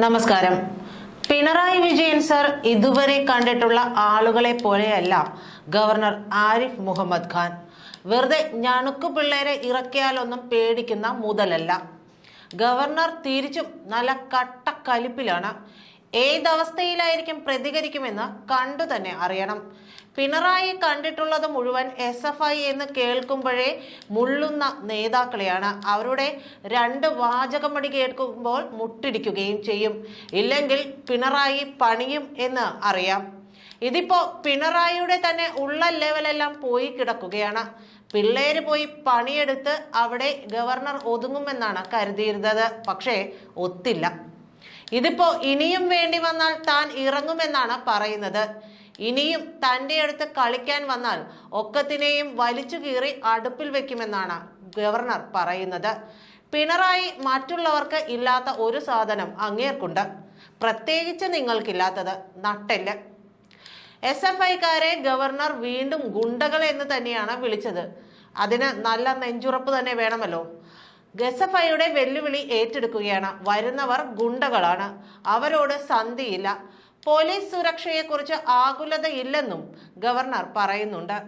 നമസ്കാരം. പിണറായി വിജയൻ സർ ഇതുവരെ കണ്ടിട്ടുള്ള ആളുകളെ പോലെയല്ല ഗവർണർ ആരിഫ് മുഹമ്മദ് ഖാൻ. വെറുതെ ഞണുക്കു പിള്ളേരെ ഇറക്കിയാലൊന്നും പേടിക്കുന്ന മുതലല്ല. ഗവർണർ തിരിച്ചും നല്ല കട്ടക്കലിപ്പിലാണ് ഏതവസ്ഥയിലായിരിക്കും പ്രതികരിക്കുമെന്ന് കണ്ടു തന്നെ അറിയണം. പിണറായി കണ്ടിട്ടുള്ളത് മുഴുവൻ എസ് എഫ് ഐ എന്ന് കേൾക്കുമ്പോഴേ മുള്ളുന്ന നേതാക്കളെയാണ്. അവരുടെ രണ്ട് വാചകമടി കേൾക്കുമ്പോൾ മുട്ടിടിക്കുകയും ചെയ്യും. ഇല്ലെങ്കിൽ പിണറായി പണിയും എന്ന് അറിയാം. ഇതിപ്പോ പിണറായിയുടെ തന്നെ ഉള്ള ലെവലെല്ലാം പോയി കിടക്കുകയാണ്. പിള്ളേര് പോയി പണിയെടുത്ത് അവിടെ ഗവർണർ ഒതുങ്ങുമെന്നാണ് കരുതിയിരുന്നത്. പക്ഷേ ഒത്തില്ല. ഇതിപ്പോ ഇനിയും വേണ്ടി വന്നാൽ താൻ ഇറങ്ങുമെന്നാണ് പറയുന്നത്. ഇനിയും തന്റെ അടുത്ത് കളിക്കാൻ വന്നാൽ ഒക്കത്തിനെയും വലിച്ചു കീറി അടുപ്പിൽ വെക്കുമെന്നാണ് ഗവർണർ പറയുന്നത്. പിണറായി മറ്റുള്ളവർക്ക് ഇല്ലാത്ത ഒരു സാധനം അങ്ങേർക്കുണ്ട്. പ്രത്യേകിച്ച് നിങ്ങൾക്കില്ലാത്തത് നട്ടെല്ല്. എസ് എഫ് ഐക്കാരെ ഗവർണർ വീണ്ടും ഗുണ്ടകൾ എന്ന് തന്നെയാണ് വിളിച്ചത്. അതിന് നല്ല നെഞ്ചുറപ്പ് തന്നെ വേണമല്ലോ. ഐയുടെ വെല്ലുവിളി ഏറ്റെടുക്കുകയാണ്. വരുന്നവർ ഗുണ്ടകളാണ്. അവരോട് സന്ധിയില്ല. പോലീസ് സുരക്ഷയെക്കുറിച്ച് ആകുലതയില്ലെന്നും ഗവർണർ പറയുന്നുണ്ട്.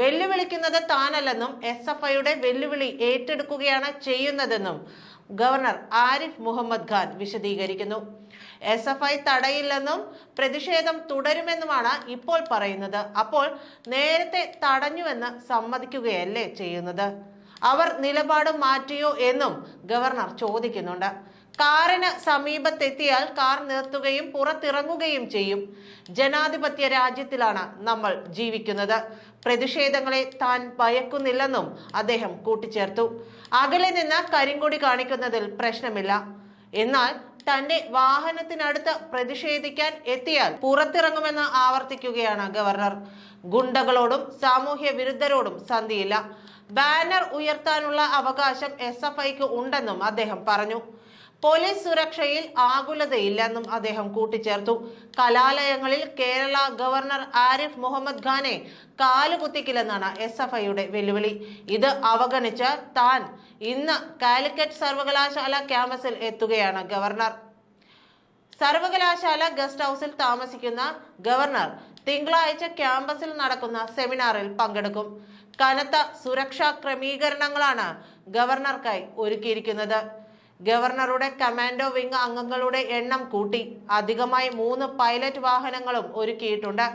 വെല്ലുവിളിക്കുന്നത് താനല്ലെന്നും എസ് എഫ് ഐയുടെ വെല്ലുവിളി ഏറ്റെടുക്കുകയാണ് ചെയ്യുന്നതെന്നും ഗവർണർ ആരിഫ് മുഹമ്മദ് ഖാൻ വിശദീകരിക്കുന്നു. എസ് എഫ് ഐ തടയില്ലെന്നും പ്രതിഷേധം തുടരുമെന്നുമാണ് ഇപ്പോൾ പറയുന്നത്. അപ്പോൾ നേരത്തെ തടഞ്ഞുവെന്ന് സമ്മതിക്കുകയല്ലേ ചെയ്യുന്നത്? അവർ നിലപാട് മാറ്റിയോ എന്നും ഗവർണർ ചോദിക്കുന്നുണ്ട്. കാറിന് സമീപത്തെത്തിയാൽ കാർ നിർത്തുകയും പുറത്തിറങ്ങുകയും ചെയ്യും. ജനാധിപത്യ രാജ്യത്തിലാണ് നമ്മൾ ജീവിക്കുന്നത്. പ്രതിഷേധങ്ങളെ താൻ ഭയക്കുന്നില്ലെന്നും അദ്ദേഹം കൂട്ടിച്ചേർത്തു. അകലെ നിന്ന് കരിങ്കൊടി കാണിക്കുന്നതിൽ പ്രശ്നമില്ല. എന്നാൽ തന്റെ വാഹനത്തിനടുത്ത് പ്രതിഷേധിക്കാൻ എത്തിയാൽ പുറത്തിറങ്ങുമെന്ന് ആവർത്തിക്കുകയാണ് ഗവർണർ. ഗുണ്ടകളോടും സാമൂഹ്യ വിരുദ്ധരോടും സന്ധിയില്ല. ബാനർ ഉയർത്താനുള്ള അവകാശം എസ് എഫ് ഐക്ക് ഉണ്ടെന്നും അദ്ദേഹം പറഞ്ഞു. പോലീസ് സുരക്ഷയിൽ ആകുലതയില്ലെന്നും അദ്ദേഹം കൂട്ടിച്ചേർത്തു. കലാലയങ്ങളിൽ കേരള ഗവർണർ ആരിഫ് മുഹമ്മദ് ഖാനെ കാലുകുത്തിക്കില്ലെന്നാണ് എസ് എഫ് ഐയുടെ വെല്ലുവിളി. ഇത് അവഗണിച്ച് താൻ ഇന്ന് കാലിക്കറ്റ് സർവകലാശാല ക്യാമ്പസിൽ എത്തുകയാണ് ഗവർണർ. സർവകലാശാല ഗസ്റ്റ് ഹൗസിൽ താമസിക്കുന്ന ഗവർണർ തിങ്കളാഴ്ച ക്യാമ്പസിൽ നടക്കുന്ന സെമിനാറിൽ പങ്കെടുക്കും. കനത്ത സുരക്ഷാ ക്രമീകരണങ്ങളാണ് ഗവർണർക്കായി ഒരുക്കിയിരിക്കുന്നത്. ഗവർണറുടെ കമാൻഡോ വിംഗ് അംഗങ്ങളുടെ എണ്ണം കൂട്ടി. അധികമായി മൂന്ന് പൈലറ്റ് വാഹനങ്ങളും ഒരുക്കിയിട്ടുണ്ട്.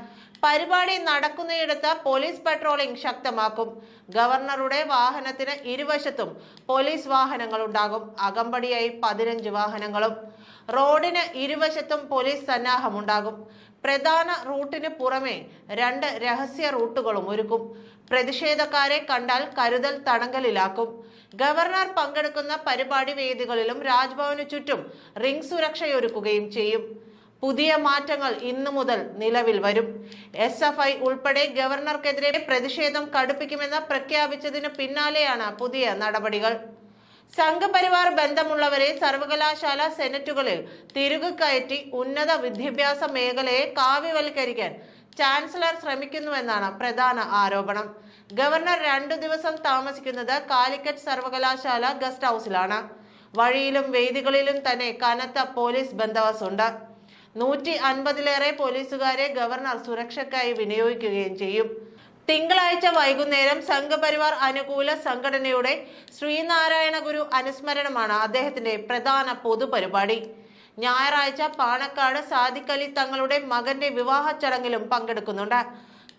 പരിപാടി നടക്കുന്നയിടത്ത് പോലീസ് പട്രോളിംഗ് ശക്തമാക്കും. ഗവർണറുടെ വാഹനത്തിന് ഇരുവശത്തും പോലീസ് വാഹനങ്ങൾ ഉണ്ടാകും. അകമ്പടിയായി പതിനഞ്ച് വാഹനങ്ങളും. റോഡിന് ഇരുവശത്തും പോലീസ് സന്നാഹമുണ്ടാകും. പ്രധാന റൂട്ടിന് പുറമെ രണ്ട് രഹസ്യ റൂട്ടുകളും ഒരുക്കും. പ്രതിഷേധക്കാരെ കണ്ടാൽ കരുതൽ തടങ്കലിലാക്കും. ഗവർണർ പങ്കെടുക്കുന്ന പരിപാടി വേദികളിലും രാജ്ഭവന് ചുറ്റും റിംഗ് സുരക്ഷയൊരുക്കുകയും ചെയ്യും. പുതിയ മാറ്റങ്ങൾ ഇന്നു മുതൽ നിലവിൽ വരും. എസ് എഫ് ഐ ഉൾപ്പെടെ ഗവർണർക്കെതിരെ പ്രതിഷേധം കടുപ്പിക്കുമെന്ന് പ്രഖ്യാപിച്ചതിന് പിന്നാലെയാണ് പുതിയ നടപടികൾ. സംഘപരിവാർ ബന്ധമുള്ളവരെ സർവകലാശാല സെനറ്റുകളിൽ തിരികെ കയറ്റി ഉന്നത വിദ്യാഭ്യാസ മേഖലയെ കാവ്യവൽക്കരിക്കാൻ ചാൻസലർ ശ്രമിക്കുന്നുവെന്നാണ് പ്രധാന ആരോപണം. ഗവർണർ രണ്ടു ദിവസം താമസിക്കുന്നത് കാലിക്കറ്റ് സർവകലാശാല ഗസ്റ്റ് ഹൗസിലാണ്. വഴിയിലും വേദികളിലും തന്നെ കനത്ത പോലീസ് ബന്ദോബസ്തുണ്ട്. നൂറ്റി അൻപതിലേറെ പോലീസുകാരെ ഗവർണർ സുരക്ഷയ്ക്കായി വിനിയോഗിക്കുകയും ചെയ്യും. തിങ്കളാഴ്ച വൈകുന്നേരം സംഘപരിവാർ അനുകൂല സംഘടനയുടെ ശ്രീനാരായണ ഗുരു അനുസ്മരണമാണ് അദ്ദേഹത്തിന്റെ പ്രധാന പൊതുപരിപാടി. ഞായറാഴ്ച പാണക്കാട് സാദിഖലി തങ്ങളുടെ മകന്റെ വിവാഹ ചടങ്ങിലും പങ്കെടുക്കുന്നുണ്ട്.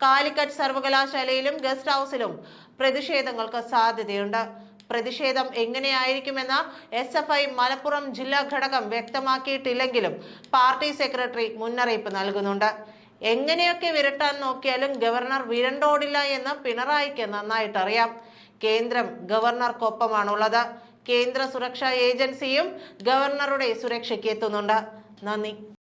കാലിക്കറ്റ് സർവകലാശാലയിലും ഗസ്റ്റ് ഹൗസിലും പ്രതിഷേധങ്ങൾക്ക് സാധ്യതയുണ്ട്. പ്രതിഷേധം എങ്ങനെയായിരിക്കുമെന്ന് എസ് എഫ് ഐ മലപ്പുറം ജില്ലാ ഘടകം വ്യക്തമാക്കിയിട്ടില്ലെങ്കിലും പാർട്ടി സെക്രട്ടറി മുന്നറിയിപ്പ് നൽകുന്നുണ്ട്. എങ്ങനെയൊക്കെ വിരട്ടാൻ നോക്കിയാലും ഗവർണർ വിരണ്ടോടില്ല എന്ന് പിണറായിക്ക് നന്നായിട്ട് അറിയാം കേന്ദ്രം ഗവർണർക്കൊപ്പമാണുള്ളത്. കേന്ദ്ര സുരക്ഷാ ഏജൻസിയും ഗവർണറുടെ സുരക്ഷയ്ക്ക് എത്തുന്നുണ്ട്. നന്ദി.